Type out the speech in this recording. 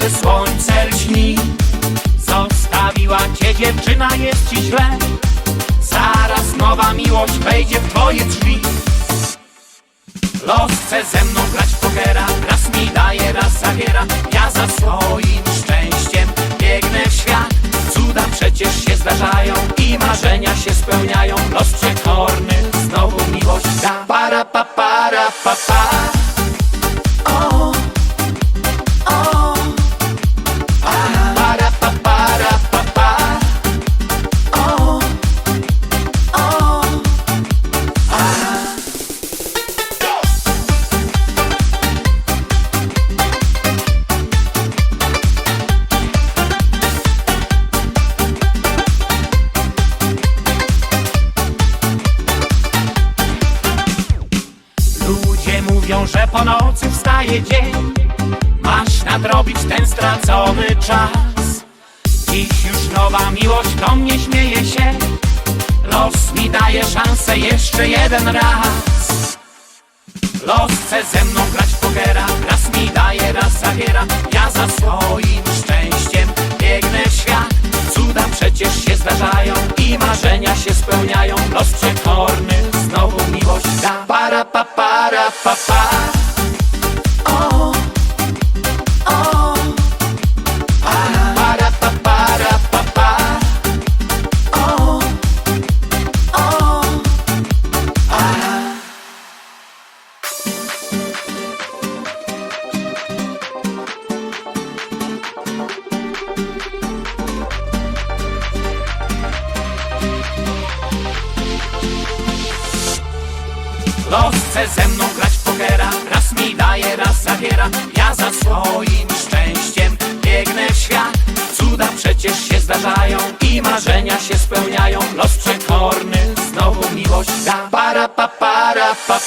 zawsze słońce lśni. Zostawiła cię dziewczyna, jest ci źle. Zaraz nowa miłość wejdzie w twoje drzwi. Los chce ze mną grać w pokera. Raz mi daje, raz zabiera. Ja za swoim szczęściem biegnę w świat. Cuda przecież się zdarzają I marzenia się spełniają. Los przekorny znowu miłość da. Para pa para pa pa Mówią, że po nocy wstaje dzień. Masz nadrobić ten stracony czas. Dziś już nowa miłość do mnie śmieje się. Los mi daje szansę jeszcze jeden raz. Los chce ze mną grać w pokera. Raz mi daje, raz zabiera. Ja za swoim szczęściem biegnę w świat. Cuda przecież się zdarzają I marzenia się spełniają. Los przekorny znowu miłość da. Para pa pa pa Los chce ze mną grać w pokera. Raz mi daje, raz zabiera. Ja za swoim szczęściem biegnę w świat. Cuda przecież się zdarzają I marzenia się spełniają. Los przekorny znowu miłość da. Para pa para pa